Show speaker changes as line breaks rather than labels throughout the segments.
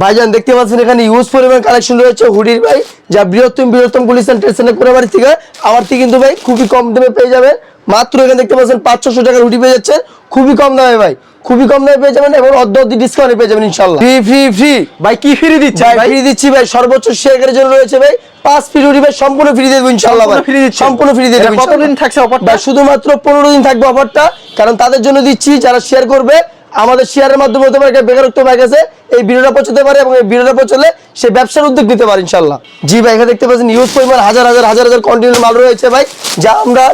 ভাইজান দেখতে পাচ্ছেন এখানে ইউজ পরিমাণ কালেকশন রয়েছে হুডির ভাই যা বৃহত্তম বৃহত্তম পুলিশ স্টেশনে কোনাবাড়ি থেকে। আমার থেকে কিন্তু ভাই খুবই কম দামে পেয়ে যাবেন। মাত্র এখানে দেখতে পাচ্ছেন পাঁচশো টাকার হুডি পেয়ে যাচ্ছেন। খুবই কম দামে ভাই খুবই কম দামে পেয়ে যাবেন এবং অর্ধ অর্ধ ডিসকাউন্টে পেয়ে যাবেন ইনশাল্লাহ ফ্রি ফ্রি ফ্রি
ভাই কি ফ্রি দিচ্ছে
ভাই ফ্রি দিচ্ছি ভাই সর্বোচ্চ শেয়ারের জন্য রয়েছে ভাই পাঁচ ফ্রি হুডি ভাই সম্পূর্ণ ফ্রি দিয়ে দেবো ইনশাল্লাহ ভাই।
সম্পূর্ণ free দিচ্ছেন?
সম্পূর্ণ ফ্রি দিয়ে দেবো
কতদিন থাকছে অফারটা?
শুধুমাত্র পনেরো দিন থাকবে অফারটা কারণ তাদের জন্য দিচ্ছি যারা শেয়ার করবে আমাদের শেয়ারের মাধ্যমে হতে পারে বেকারত্ব হয়ে গেছে, এই ভিডিওটা পৌঁছতে পারে এবং এই ভিডিওটা পৌঁছলে সে ব্যবসার উদ্যোগ নিতে পারে ইনশাল্লাহ জি ভাই, এখানে দেখতে পাচ্ছেন ইউজ পরিমাণ হাজার হাজার হাজার হাজার কন্টিনিউ মাল রয়েছে ভাই। যা আমরা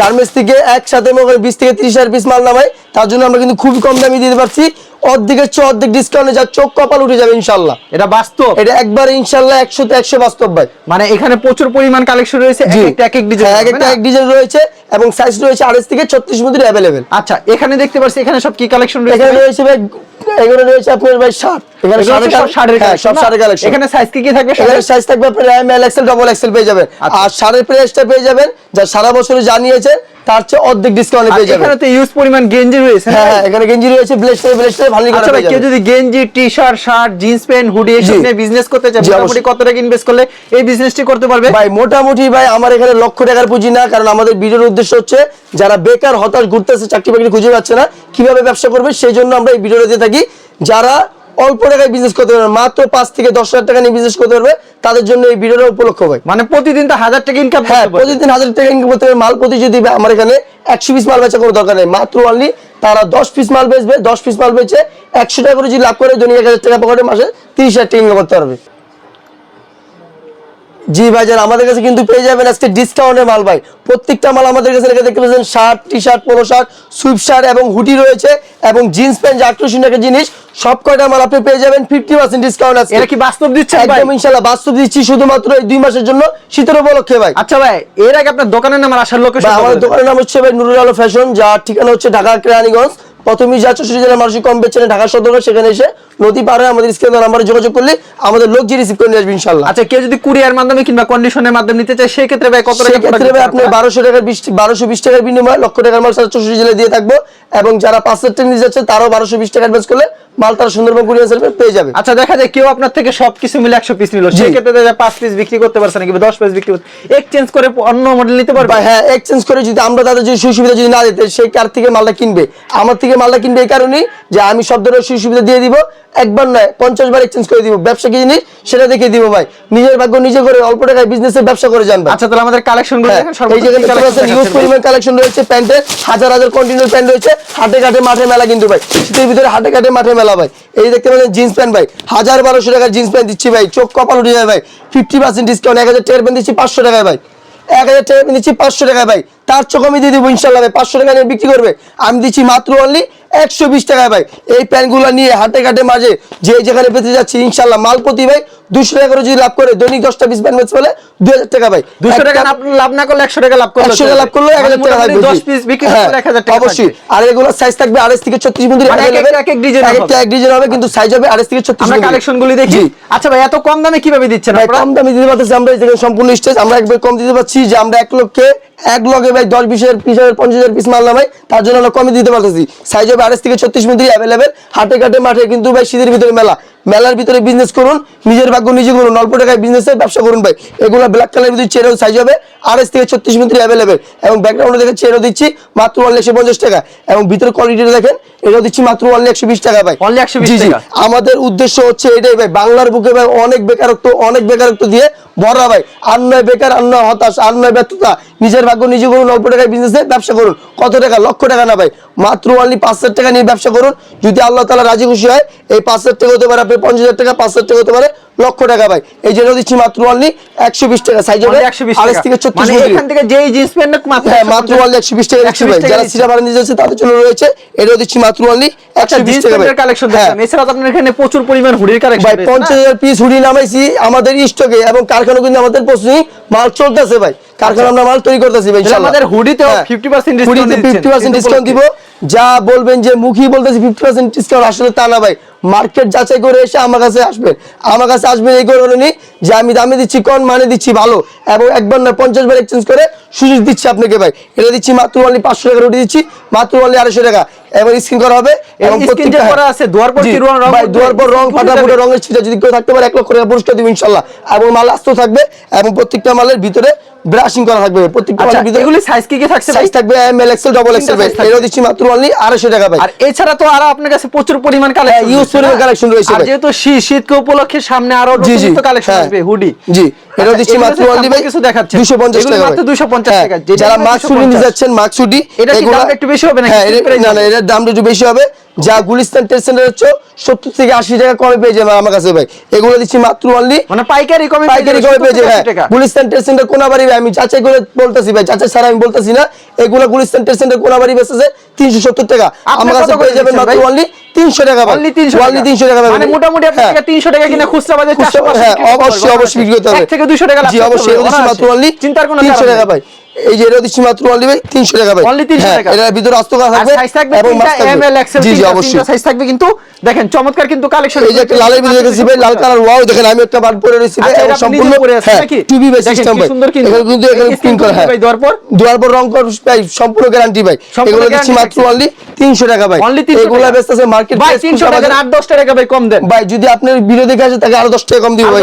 গার্মেন্টস থেকে একসাথে বিশ থেকে ত্রিশ হাজার পিস মাল নামাই তার জন্য আমরা কিন্তু খুবই কম দামে দিতে পারছি। অর্ধেকের চেয়ে অর্ধেক ডিসকাউন্টে যা চোখ কপাল উঠে যাবে ইনশাল্লাহ
এটা বাস্তব?
এটা একবার ইনশাল্লাহ একশো তে একশো বাস্তব ভাই।
মানে এখানে প্রচুর পরিমাণ কালেকশন রয়েছে এক এক এক ডিজাইন
হ্যাঁ, এক একটা এক ডিজাইন রয়েছে এবং সাইজ রয়েছে আড়াইশ থেকে ছত্রিশ মধ্যে অ্যাভেলেবেল
আচ্ছা এখানে দেখতে পাচ্ছি এখানে সব কি কালেকশন রয়েছে
এখানে রয়েছে ভাই এখানে রয়েছে আপনার ভাই শার্ট এখানে
সব শাড়ির
হ্যাঁ, কালেকশন
এখানে সাইজ কি কি থাকবে
এখানে সাইজ থাকবে আপনার M L XL double XL পেয়ে যাবেন।
আচ্ছা।
আর প্রাইসটা পেয়ে যাবেন যা সারা বছরে জানিয়েছে তার চেয়ে অর্ধেক ডিসকাউন্টে পেয়ে যাবেন
এখানে তো ইউজ পরিমাণ গেঞ্জি রয়েছে
হ্যাঁ হ্যাঁ? এখানে গেঞ্জি রয়েছে ব্লেস্টার ব্লেস্টার ভালো করে
আচ্ছা ভাই কেউ যদি গেঞ্জি T shirt shirt jeans pant hoodie এসব নিয়ে বিজনেস করতে চায় মোটামুটি কত টাকা ইনভেস্ট করলে এই বিজনেসটি করতে পারবে?
ভাই মোটামুটি ভাই আমার এখানে লক্ষ টাকার পুঁজি না কারণ আমাদের ভিডিওর উদ্দেশ্য হচ্ছে যারা বেকার হতাশ ঘুরতেছে চাকরি বাকরি খুঁজে পাচ্ছে না কীভাবে ব্যবসা করবে সেই জন্য আমরা এই ভিডিওটা দিয়ে থাকি। যারা অল্প টাকায় বিজনেস করতে পারবে মাত্র পাঁচ থেকে দশ হাজার টাকা নিয়ে বিজনেস করতে পারবে। তাদের জন্য এই ভিডিওটা উপলক্ষ হয়
মানে প্রতিদিন তো হাজার টাকা ইনকাম
হ্যাঁ প্রতিদিন হাজার টাকা ইনকাম করতে পারবে। মাল প্রতি যদি আমার এখানে একশো পিস মাল বেচা কোনো দরকার নেই। মাত্র অনলি তারা দশ পিস মাল বেচবে। দশ পিস মাল বেচে একশো টাকা করে যদি লাভ করে দৈনিক এক হাজার টাকা পকেটে মাসে তিরিশ হাজার টাকা ইনকাম করতে পারবে। জি ভাইজান আমাদের কাছে কিন্তু পেয়ে যাবেন আজকে ডিসকাউন্টের মাল ভাই। প্রত্যেকটা মাল আমাদের কাছে রেখে দেখতে পাচ্ছেন shirt T shirt polo shirt sweat shirt এবং হুডি রয়েছে এবং জিন্স প্যান্ট যা আকর্ষণীয় একটা জিনিস সব কয়টা মাল আপনি পেয়ে যাবেন ফিফটি পার্সেন্ট ডিসকাউন্ট আছে
এটা কি বাস্তব দিচ্ছে
একদম ইনশাল্লাহ বাস্তব দিচ্ছি শুধুমাত্র এই দুই মাসের জন্য শীতের উপলক্ষে ভাই।
আচ্ছা ভাই এর আগে আপনার দোকানের নাম আর আসার লোকেশন
ভাই, আমাদের দোকানের নাম হচ্ছে ভাই নুরুল আলো ফ্যাশন যার ঠিকানা হচ্ছে ঢাকা কেরানীগঞ্জ। প্রথমেই যা চৌষট্টি জেলার মানুষ কম বেচছেন ঢাকা সদর সেখানে এসে নদী পার হয়ে আমাদের স্ক্রিন নাম্বারে যোগাযোগ করলে আমাদের লোক যে রিসিভ করে নিয়ে আসবে ইনশাল্লাহ
আচ্ছা কেউ যদি কুরিয়ার মাধ্যমে কিংবা কন্ডিশনের মাধ্যমে নিতে চায় সেই ক্ষেত্রে ভাই কত টাকা
সেক্ষেত্রে ভাই আপনি বারোশো টাকার বিশ বারোশো বিশ টাকার বিনিময়ে লক্ষ টাকার মাল সারা চৌষট্টি জেলায় দিয়ে থাকব এবং যারা পাঁচ হাজার টাকা নিয়ে যাচ্ছে তারাও বারোশো বিশ টাকা অ্যাডভান্স করলে মাল তারা সুন্দরবন কুরিয়ার সার্ভিস পেয়ে যাবে।
আচ্ছা দেখা যায় কেউ আপনার থেকে সবকিছু মিলে একশো পিস নিল। সেই ক্ষেত্রে দেখা যায় পাঁচ পিস বিক্রি করতে পারছে না কিংবা দশ পিস বিক্রি করতে এক্সচেঞ্জ করে অন্য মডেল নিতে পারবে?
হ্যাঁ এক্সচেঞ্জ করে যদি আমরা তাদের যদি সুযোগ সুবিধা যদি না দিতে সেই কার থেকে মালটা কিনবে? আমার থেকে মালটা কিনবে এই কারণেই যে আমি সব ধরনের সুযোগ সুবিধা দিয়ে দিব। একবার নয় পঞ্চাশ বার এক্সচেঞ্জ করে দিব। ব্যবসা কি জিনিস? সেটা দেখে দিব ভাই। নিজের ভাগ্য নিজে করে অল্প টাকায় বিজনেসের ব্যবসা করে জানবে
আচ্ছা তাহলে আমাদের কালেকশন
হ্যাঁ, এই জায়গায় ইউজ পরিমাণ কালেকশন রয়েছে প্যান্টের হাজার হাজার কন্টিনিউ প্যান্ট রয়েছে। হাটে ঘাটে মাঠে মেলা কিন্তু ভাই। শীতের ভিতরে হাটে ঘাটে মাঠে মেলা ভাই। এই দেখতে পাচ্ছেন জিন্স প্যান্ট ভাই। হাজার বারোশো টাকার জিন্স প্যান্ট দিচ্ছি ভাই। চোখ কপাল উঠে যায় ভাই। ফিফটি পার্সেন্ট ডিসকাউন্ট এক হাজার টাকার প্যান্ট দিচ্ছি পাঁচশো টাকায় ভাই। এক হাজার টাকা প্যান্ট দিচ্ছি পাঁচশো টাকায় ভাই। তার চোখ আমি দিয়ে দেবো, ইনশাল্লাহ ভাই। পাঁচশো টাকা নিয়ে বিক্রি করবে। আমি দিচ্ছি মাত্র অনলি একশো বিশ টাকায়, ভাই। এই প্যান্টগুলো নিয়ে হাটে ঘাটে মাঝে যে যেখানে পেতে যাচ্ছি, ইনশাল্লাহ। মালপতি, ভাই দুশো টাকা করে যদি লাভ করে দৈনিক দশটা বিশ হলে দুই হাজার টাকা ভাই।
দুশো টাকা লাভ না করলে একশো টাকা লাভ করলে
একশো টাকা লাভ করলে এক হাজার টাকা থাকবে
দশ পিস বিক্রি
হ্যাঁ,
এক হাজার টাকা
অবশ্যই। আর এগুলো সাইজ থাকবে আড়াইশ থেকে ছত্রিশ মন্দির
মানে এক এক
ডিজাইন হবে। কিন্তু সাইজ হবে আড়াইশ থেকে ছত্রিশ
আমরা দেখি। আচ্ছা ভাই এত কম দামে কীভাবে দিচ্ছেন
ভাই কম দামে দিতে পারতেছি আমরা সম্পূর্ণ স্টেজ আমরা একবার কম দিতে পারছি যে আমরা এক লক্ষে এক লগে ভাই দশ বিশ হাজার বিশ হাজার পঞ্চাশ হাজার পিস মাল ভাই তার জন্য আমরা কমে দিতে পারতেছি। সাইজ হবে আড়াইশ থেকে ছত্রিশ মন্দির অ্যাভেলেবেল হাটে ঘাটে মাঠে কিন্তু ভাই শীতের ভিতরে মেলা। মেলার ভিতরে বিজনেস করুন নিজের ভাগ্য নিজে করুন অল্প টাকায় বিজনেসের ব্যবসা করুন ভাই। এগুলো ব্ল্যাক কালার ভিতরে চেরো সাইজ হবে আড়াইশ থেকে ছত্রিশ মন্দির অ্যাভেলেবেল এবং ব্যাকগ্রাউন্ডে দেখে চেরো দিচ্ছি মাত্র অনলি একশো পঞ্চাশ টাকা। এবং ভিতরে কোয়ালিটিটা দেখেন এটাও দিচ্ছি মাত্র অনলি একশো বিশ টাকা ভাই।
Only 120
জি, জি।
টাকা।
আমাদের উদ্দেশ্য হচ্ছে এটাই ভাই বাংলার বুকে ভাই অনেক বেকারত্ব অনেক বেকারত্ব দিয়ে ভরা ভাই। আর নয় বেকার আর নয় হতাশ আর নয় ব্যর্থতা। নিজের ভাগ্য নিজে করুন অল্প টাকায় বিজনেসে ব্যবসা করুন। কত টাকা? লক্ষ টাকা না ভাই। মাত্র অনলি পাঁচ হাজার টাকা নিয়ে ব্যবসা করুন। যদি আল্লাহ তালা রাজি খুশি হয়, এই পাঁচ হাজার টাকা হতে পারে আপনি পঞ্চাশ হাজার টাকা, পাঁচ হাজার টাকা হতে পারে। লক্ষ টাকা ভাই। এই জন্য দিচ্ছি মাত্র অনলি একশো বিশ টাকা সাইজ হবে আড়াইশ থেকে ছত্রিশ
মানে এখান থেকে যেই জিন্স প্যান্ট মাত্র
হ্যাঁ মাত্র অনলি একশো বিশ টাকা দিচ্ছি ভাই যারা সিরা যাচ্ছে তাদের জন্য রয়েছে এটাও দিচ্ছি মাত্র অনলি
আচ্ছা
একশো বিশ টাকা
কালেকশন
হ্যাঁ।
এছাড়া আপনার এখানে প্রচুর পরিমাণ হুডির কালেকশন
ভাই পঞ্চাশ হাজার পিস হুডি নামাইছি আমাদের স্টকে এবং কারখানা কিন্তু আমাদের প্রচুরই মাল চলতেছে ভাই। কারখানা আমরা মাল তৈরি করতেছি ভাই।
আমাদের হুডিতেও
হ্যাঁ।
50% discount
হুডিতে
দিচ্ছেন,
50% ডিসকাউন্ট দিব। যা বলবেন যে মুখী বলতেছি ফিফটি পার্সেন্ট ডিসকাউন্ট আসলে তা না ভাই। মার্কেট যাচাই করে এসে আমার কাছে আসবেন আমার কাছে আসবেন এই কারণে যে আমি দামে দিচ্ছি কোন মানে দিচ্ছি ভালো এবং একবার না পঞ্চাশ বার এক্সচেঞ্জ করে সুযোগ দিচ্ছি আপনাকে ভাই এটা দিচ্ছি মাত্র অনলি পাঁচশো টাকা রুটি দিচ্ছি মাত্র অনলি আড়াইশো টাকা এবং স্ক্রিন করা হবে এবং
স্ক্রিন যে
প্রত্যেকটা-
করা আছে দুয়ার পর রং রং
ভাই
করবে?
দুয়ার পর রং
স্ক্রিন
ফাটা
করে
ফুটা
যাবে।
রঙের ছিটা যদি কেউ থাকতে পারে এক লক্ষ টাকা পুরস্কার দিব ইনশাল্লাহ এবং মাল আসতেও থাকবে এবং প্রত্যেকটা মালের ভিতরে ব্রাশিং করা থাকবে প্রত্যেকটা
আচ্ছা এগুলি সাইজ কি কি থাকছে
সাইজ থাকবে M L XL
double XL.
এটাও দিচ্ছি মাত্র অনলি আড়াইশো টাকা ভাই।
আর এছাড়া তো আরও আপনার কাছে প্রচুর পরিমাণ কালেকশন
পরিমাণ collection রয়েছে
আর যেহেতু শীত শীতকে উপলক্ষে সামনে
আরও
নতুন কালেকশন
হ্যাঁ।
আসবে হুডি
জি।
আচ্ছা,
দিচ্ছি মাত্র অনলি ভাই
কিছু দেখাচ্ছে।
250 টাকা
মাত্র 250
হ্যাঁ,
টাকা।
যারা
নিবে
মাস্ক শুটি
250
নিতে যাচ্ছেন মাস্ক
এটা কি দামটা একটু বেশি হবে নাকি?
হ্যাঁ
একটু
এটা-
প্রাইস
না না এটার দামটা একটু বেশি হবে। যা গুলিস্তান সেন্টার হচ্ছে সত্তর থেকে আশি টাকা কমে পেয়ে যাবে আমার কাছে ভাই। এগুলো দিচ্ছি মাত্র অনলি
মানে পাইকারি কমে
পাইকারি কমে পেয়ে যাবে হ্যাঁ। গুলিস্তান ট্রেড সেন্টার কোনাবাড়ি ভাই? আমি যাচাই করে বলতেছি ভাই যাচাই ছাড়া আমি বলতেছি না। এগুলো গুলিস্তান ট্রেড সেন্টার কোনাবাড়ি বেচেছে তিনশো সত্তর টাকা। আমার কাছে পেয়ে যাবেন মাত্র অনলি তিনশো টাকা
অনলি 300
অনলি তিনশো টাকা
মানে মোটামুটি আপনার। 300 টাকা কিনে খুচরা বাজারে
খুচরা-
400
অবশ্যই অবশ্যই বিক্রি করতে হবে।
200 টাকা
জি অবশ্যই মাত্র অনলি
চিন্তার কোনো
টাকা। ভাই। এই যে এটা দিচ্ছি মাত্র অনলি ভাই তিনশো টাকা ভাই
Only 300
হ্যাঁ,
টাকা।
ভিতরে করা থাকবে
সাইজ থাকবে
এবং
এম এল এক্সেল
জি অবশ্যই
সাইজ থাকবে কিন্তু দেখেন চমৎকার কিন্তু কালেকশন
এই যে একটা লালের ভিতরে ভাই লাল কালার ওয়াও দেখেন আমি একটা পরে ভাই
আচ্ছা,
সম্পূর্ণ
পরে আছেন
হ্যাঁ
নাকি?
বাই
দেখেন
সিস্টেম ভাই
সুন্দর কিন্তু।
কিন্তু এখানে করা হ্যাঁ
ভাই দেওয়ার পর?
দেওয়ার পর রং কর ভাই সম্পূর্ণ গ্যারান্টি ভাই এগুলো দিচ্ছি মাত্র অনলি 300 টাকা ভাই
Only 300
এগুলো। বেচতেছে মার্কেট
ভাই 300 টাকা 8 10 টাকা ভাই কম দেন
ভাই যদি আপনার ভিডিও দেখে আসে তাকে আরও দশ টাকা কম দিব ভাই।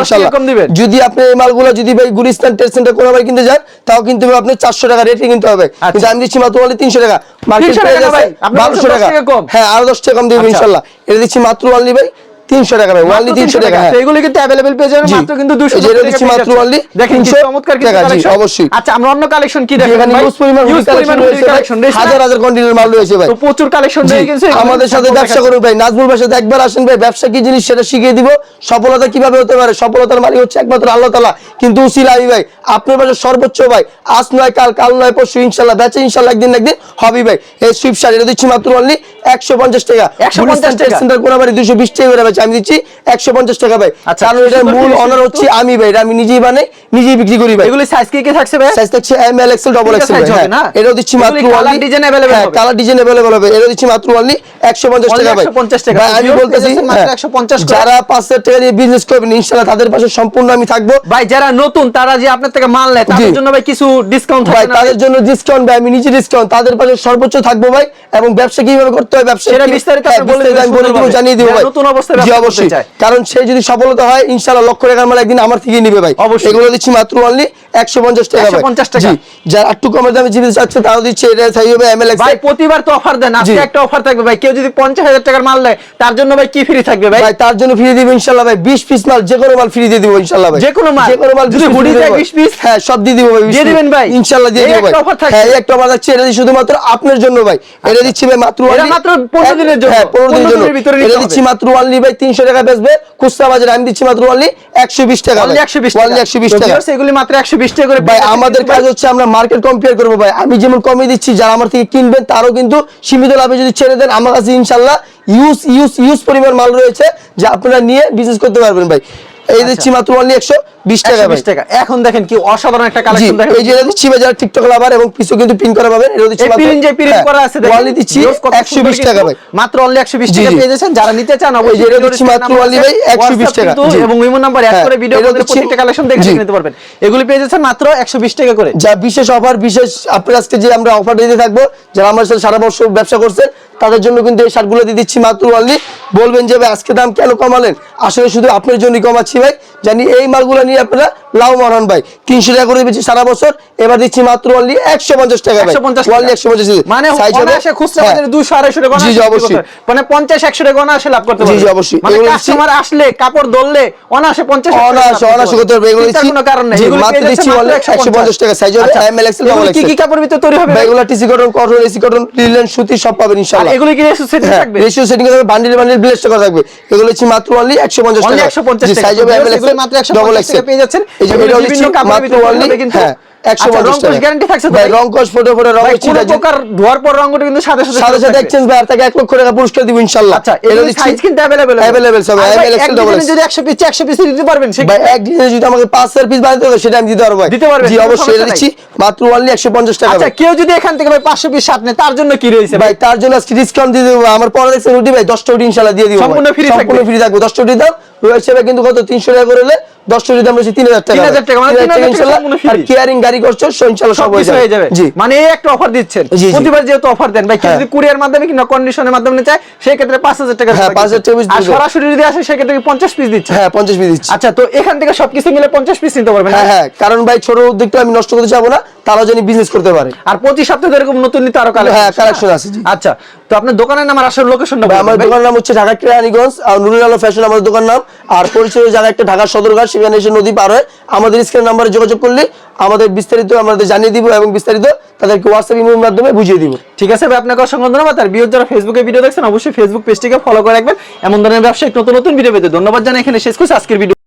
যদি আপনি এই মালগুলো যদি ভাই গুলিস্তান ট্রেড সেন্টার কোনো ভাই কিনতে যান তাও কিন্তু আপনি চারশো টাকা রেটে কিনতে হবে।
আচ্ছা।
কিন্তু আমি দিচ্ছি মাত্র অনলি তিনশো টাকা। মার্কেট
300 টাকা না ভাই, আপনি
বারোশো টাকা।
টাকা
হ্যাঁ আরও দশ টাকা কম দিব
আচ্ছা।
ইনশাল্লাহ। এটা দিচ্ছি মাত্র অনলি ভাই। তিনশো টাকা ভাই অনলি তিনশো টাকা হ্যাঁ
তো এগুলো কিন্তু अवेलेबल পেয়ে যাবেন
জি।
মাত্র কিন্তু 200
এই যে এটা
টাকা
দিচ্ছি
পেয়ে
মাত্র
যাচ্ছেন।
only
দেখেন কি
300
চমৎকার কিন্তু
টাকা, জি,
collection।
অবশ্যই।
আচ্ছা আমরা অন্য কালেকশন কি দেখেন
এখানে
ভাই
ইউজ পরিমাণ
Huge
কালেকশন
পরিমাণ
রয়েছে ভাই
collection রয়েছে না?
হাজার হাজার কন্টিনিউর মাল রয়েছে ভাই
তো প্রচুর কালেকশন
জি,
রয়ে গেছে এগুলো
আমাদের সাথে
সম্পূর্ণ
ব্যবসা করুন ভাই নাজমুল ভাই সাথে একবার আসেন ভাই ব্যবসা কি জিনিস সেটা শিখিয়ে দিব সফলতা কিভাবে হতে পারে সফলতার মালিক হচ্ছে একমাত্র আল্লাহ তালা কিন্তু উসিল আমি ভাই আপনার পাশে সর্বোচ্চ ভাই আজ নয় কাল কাল নয় পরশু ইনশাল্লাহ বেচে ইনশাল্লাহ একদিন না একদিন হবি ভাই এই সুইপ শার্ট এটা দিচ্ছি মাত্র অনলি একশো পঞ্চাশ টাকা
150 টাকা।
সেন্টার কোনাবাড়ি দুশো বিশ টাকা করে বেচে আমি দিচ্ছি একশো পঞ্চাশ টাকা ভাই
আচ্ছা,
কারণ এটার
সুন্দর
মূল
জিনিস
অনার
কিন্তু।
হচ্ছে আমি ভাই এটা আমি নিজেই বানাই নিজেই বিক্রি করি ভাই
এগুলি সাইজ কি কি থাকছে ভাই
সাইজ থাকছে এম এল এক্সেল ডবল
তিনটা
এক্সেল
size হবে না?
এটাও দিচ্ছি মাত্র
এগুলি colour
only-
design available
হ্যাঁ
হবে?
কালার ডিজাইন अवेलेबल হবে এটা দিচ্ছি মাত্র অনলি 150
Only
টাকা ভাই
150 টাকা।
ভাই আমি
Viewers
বলতেছি
পেয়ে যাচ্ছেন মাত্র
হ্যাঁ,
150 করে।
যারা 5000 টাকা দিয়ে বিজনেস করবেন ইনশাআল্লাহ তাদের পাশে সম্পূর্ণ আমি থাকবো
ভাই যারা নতুন তারা যে আপনার থেকে মাল নেয় তাদের
জি।
জন্য ভাই কিছু ডিসকাউন্ট
ভাই
থাকে না
তাদের জন্য ডিসকাউন্ট ভাই আমি নিজে ডিসকাউন্ট তাদের পাশে সর্বোচ্চ থাকবো ভাই এবং ব্যবসা কিভাবে করতে হয় ব্যবসা
সেটা বিস্তারিত
হ্যাঁ,
আপনি বলে দিবেন
বলে দিব জানিয়ে দিব ভাই।
নতুন অবস্থায় ব্যবসা করতে চায়।
কারণ সে যদি সফলতা হয় ইনশাআল্লাহ লক্ষ টাকার মাল একদিন আমার থেকেই নিবে ভাই। এগুলো দিচ্ছি মাত্র অনলি 150 টাকা ভাই।
150 টাকা।
যারা একটু কমের দামে জিনিস চাচ্ছে তাও দিচ্ছে এটা হবে
ভাই প্রতিবার তো অফার দেন। আজকে একটা অফার থাকবে ভাই। কেউ যদি পঞ্চাশ হাজার টাকার মাল নেয় তার জন্য ভাই কি ফ্রি থাকবে ভাই?
ভাই তার জন্য ফ্রি দিব ইনশাআল্লাহ ভাই। 20 পিস মাল যে কোনো মাল ফ্রি দিয়ে দিব ইনশাআল্লাহ ভাই।
যে কোনো মাল?
যে কোনো মাল
যদি
20
hoodie
দিয়ে
চাই 20 piece?
হ্যাঁ সব দিয়ে দিব ভাই 20
দিয়ে। দিবেন ভাই?
ইনশাআল্লাহ দিয়ে দিব ভাই? হ্যাঁ একটা অফার থাকছে এটা শুধুমাত্র আপনার জন্য ভাই। এটা দিচ্ছি ভাই মাত্র
মাত্র 15 দিনের জন্য।
হ্যাঁ 15 দিনের জন্য।
ভিতরে
এটা দিচ্ছি মাত্র অনলি ভাই 300 টাকা বেচবে। খুচরা বাজারে আমি দিচ্ছি মাত্র অনলি 120 টাকা ভাই।
120
Only
টাকা।
120 টাকা।
এগুলি মাত্র 120 টাকা করে
ভাই আমাদের কাজ হচ্ছে আমরা মার্কেট কম্পেয়ার করব ভাই। আমি যেমন কমে দিচ্ছি যারা আমার থেকে কিনবেন তারও কিন্তু সীমিত লাভে যদি ছেড়ে দেন আমার কাছে ইনশাল্লাহ ইউজ ইউজ ইউজ পরিমাণ মাল রয়েছে যে আপনারা নিয়ে বিজনেস করতে পারবেন ভাই। এই দিচ্ছি মাত্র অনলি একশো বিশ টাকা ভাই।
120 টাকা। এখন দেখেন কি অসাধারণ একটা কালেকশন দেখেন।
এই যে দিচ্ছি যারা টিকটক লাভার এবং পিছু কিন্তু পিন করা পাবেন। এটা দিচ্ছি
প্রিন্ট যে প্রিন্ট করা আছে দেখেন
অনলি দিচ্ছি
Viewers কত
একশো
সুন্দর
বিশ টাকা ভাই।
মাত্র অনলি 120
জি,
টাকা পেয়ে যাচ্ছেন। যারা নিতে চান অবশ্যই
যে এটা দিচ্ছি মাত্র
আছে,
ভাই 120
WhatsApp
টাকা।
এবং নাম্বার অ্যাড
হ্যাঁ,
করে ভিডিও
দিচ্ছি-
প্রত্যেকটা কালেকশন দেখে নিতে পারবেন। এগুলি পেয়ে যাচ্ছেন মাত্র 120 টাকা করে।
যা বিশেষ অফার বিশেষ আপনার আজকে যে আমরা অফার দিতে থাকব যারা আমার সাথে সারা বছর ব্যবসা করছেন তাদের জন্য কিন্তু এই শার্টগুলো দিয়ে দিচ্ছি মাত্র অনলি বলবেন যে আজকে দাম কেন কমালেন? আসলে শুধু আপনার জন্যই কমাচ্ছি। ভাই জানি এই মালগুলো নিয়ে আপনারা লাভ মারান ভাই। তিনশো টাকা করে দিচ্ছি সারা বছর এবার দিচ্ছি মাত্র অনলি একশো পঞ্চাশ টাকা ভাই।
150 টাকা।
অনলি একশো পঞ্চাশ
মানে বাজারে 200 250 টাকা
জি, অবশ্যই।
মানে 50 100 টাকা অনায়াসে লাভ করতে
জি, অবশ্যই।
মানে
এগুলো
কাস্টমার আসলে কাপড় ধরলে অনায়াসে 50 100 টাকা লাভ
অনায়াসে অনায়াসে করতে পারবে এগুলো দিচ্ছি।
কোনো কারণ নেই।
মাত্র দিচ্ছি অনলি একশো পঞ্চাশ। টাকা। সাইজ হবে এম এল এক্সেল
কি কি কাপড়ের ভিতরে তৈরি হবে?
এগুলো TC cotton cotton AC cotton linen সুতি সব পাবেন ইনশাআল্লাহ।
এগুলি কি সেট
হ্যাঁ
থাকবে?
রেশিও সেটিং বান্ডিল বান্ডিল ব্লেস্ট করা থাকবে। এগুলো হচ্ছে মাত্র অনলি 150
Only
টাকা।
150
জি
টাকা।
সাইজ
মাত্র 150
ডবল
টাকা পেয়ে যাচ্ছেন।
এই যে
ভিডিও
এটা হচ্ছে মাত্র অনলি
কিন্তু।
হ্যাঁ একশো পঞ্চাশ টাকা।
guarantee থাকছে তো
ভাই
ভাই?
রং কস ফটো ফটো রং
ভাই, কোনো
ছিটা
প্রকার ধোয়ার পর রঙটা কিন্তু সাথে সাথে
সাথে
ফেরত
সাথে
থাকবে।
এক্সচেঞ্জ ভাই আর তাকে এক লক্ষ টাকা পুরস্কার দিব ইনশাল্লাহ এটা
এগুলো
দিচ্ছি
সাইজ কিন্তু অ্যাভেলেবেল
Available সব, available,
এক
double
ডিজাইনে
X।
যদি 100 পিস 100 পিস দিতে পারবেন সে
ভাই এক ডিজাইনে যদি আমাকে পাঁচ হাজার পিস বানাতে হবে সেটা আমি দিতে পারব
দিতে পারবেন,
জি অবশ্যই দিচ্ছি মাত্র অনলি একশো পঞ্চাশ টাকা
আচ্ছা কেউ যদি এখান থেকে ভাই 500 পিস শার্ট নেয় তার জন্য কি রয়েছে ভাই
তার জন্য আজকে ডিসকাউন্ট দিয়ে দেবো। আমার পরে দেখছেন রুটি ভাই দশটা রুটি ইনশাল্লাহ দিয়ে দিব ভাই।
সম্পূর্ণ
ফ্রি থাকবে। দশটা রুটি দাম রয়েছে কিন্তু কত? তিনশো টাকা করে দশটা তিন হাজার টাকা
3000 টাকা,
3000 টাকা
3000
ইনশাল্লাহ
সম্পূর্ণ
আর কেয়ারিং গাড়ি করছ ইনশাল্লাহ সব
সব হয়ে যাবে।
জি।
মানে এই একটা অফার দিচ্ছেন।
জি, জি।
প্রতিবার যেহেতু অফার দেন ভাই
হ্যাঁ।
যদি কুরিয়ার মাধ্যমে কিংবা কন্ডিশনের মাধ্যমে চায় সেই ক্ষেত্রে 5000 টাকা
হ্যাঁ, 5000 টাকা piece
আর
দিবে।
সরাসরি যদি আসে সেই ক্ষেত্রে 50 পিস দিচ্ছে?
হ্যাঁ পঞ্চাশ পিস দিচ্ছি।
আচ্ছা তো এখান থেকে সবকিছু মিলে 50 পিস নিতে পারবেন
হ্যাঁ হ্যাঁ? কারণ ভাই ছোট উদ্যোগটা আমি নষ্ট করতে চাবো না তারাও যেন বিজনেস করতে পারে।
আর প্রতি সপ্তাহে এরকম নতুন নিতে আরও কালেকশন
হ্যাঁ, আছে,
আচ্ছা তো আপনার দোকানের নাম আর আসল লোকেশনটা
আমার দোকানের নাম হচ্ছে ঢাকা কেরানীগঞ্জ আর নুরুল আলো ফ্যাশন আমাদের দোকান নাম। আর পরিচয় জায়গা একটা ঢাকার সদরঘাট সেখানে এসে নদী পার হয়। আমাদের স্ক্রিন নাম্বারে যোগাযোগ করলে আমাদের বিস্তারিত আমাদের জানিয়ে দিব এবং বিস্তারিত তাদেরকে হোয়াটসঅ্যাপ ইমের মাধ্যমে বুঝিয়ে দিব।
ঠিক আছে ভাই আপনাকে অসংখ্য ধন্যবাদ। আর বিয়োগ যারা ফেসবুকে ভিডিও দেখছেন অবশ্যই ফেসবুক পেজটিকে ফলো করে রাখবেন। এমন ধরনের ব্যবসায়িক নতুন নতুন ভিডিও পেতে ধন্যবাদ জানাই। এখানে শেষ করছি আজকের ভিডিও